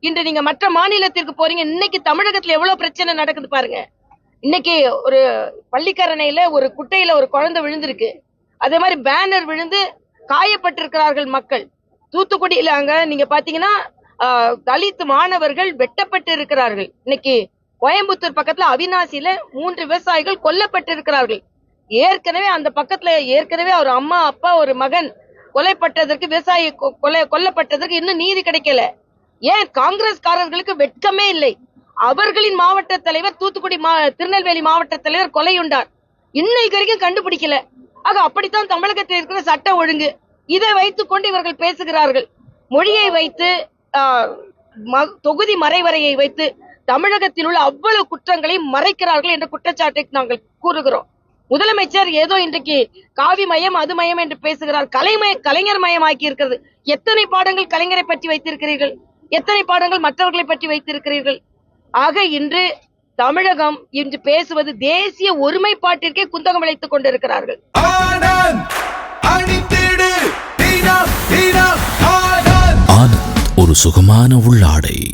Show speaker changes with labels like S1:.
S1: இன்று நீங்க மற்ற மாநிலத்திற்கு போறீங்க இன்னைக்கு தமிழகத்துல எவ்வளவு பிரச்சனை நடக்குது பாருங்க. இன்னைக்கு ஒரு பள்ளிக்கரணையில ஒரு குட்டையில ஒரு குழந்தை விழுந்திருக்கு. அதே மாதிரி பேனர் விழுந்து காயப்பட்டிருக்கிறார்கள் மக்கள். தூத்துக்குடியில அங்க நீங்க பாத்தீங்கன்னா தலித் மாணவர்கள் வெட்டப்பட்டு இருக்கிறார்கள் இன்னைக்கு கோயம்புத்தூர் பக்கத்துல அவினாசியில மூன்று விவசாயிகள் கொல்லப்பட்டிருக்கிறார்கள். ஏற்கனவே அந்த பக்கத்துல ஏற்கனவே ஒரு அம்மா அப்பா ஒரு மகன் கொலைப்பட்டதற்கு விவசாயி கொ- கொலை கொல்லப்பட்டதற்கு இன்னும் நீதி கிடைக்கல. ஏன் காங்கிரஸ்காரர்களுக்கு வெட்கமே இல்லை? அவர்களின் மாவட்ட தலைவர் தூத்துக்குடி மா திருநெல்வேலி மாவட்ட தலைவர் கொலையுண்டார் இன்னைக்கு வரைக்கும் கண்டுபிடிக்கல. ஆக அப்படித்தான் தமிழகத்தில் இருக்கிற சட்ட ஒழுங்கு. இதை வைத்துக் கொண்டு இவர்கள் பேசுகிறார்கள். மொழியை வைத்து ம- தொகுதி மறைவரையை வைத்து தமிழகத்தில் உள்ள அவ்வளவு குற்றங்களை மறைக்கிறார்கள் என்ற குற்றச்சாட்டை நாங்கள் கூறுகிறோம். முதலமைச்சர் ஏதோ இன்றைக்கு காவி மயம் அது மயம் என்று பேசுகிறார். கலைமய கலைஞர் மயமாக்கி இருக்கிறது. எத்தனை பாடங்கள் கலைஞரை பற்றி வைத்திருக்கிறீர்கள்? எத்தனை பாடங்கள் மற்றவர்களை பற்றி வைத்திருக்கிறீர்கள்? ஆக இன்று தமிழகம் இன்று பேசுவது தேசிய ஒருமைப்பாட்டிற்கே குந்தகம் விளைத்துக் கொண்டிருக்கிறார்கள்.
S2: ஒரு சுகமான உள்ளாடை.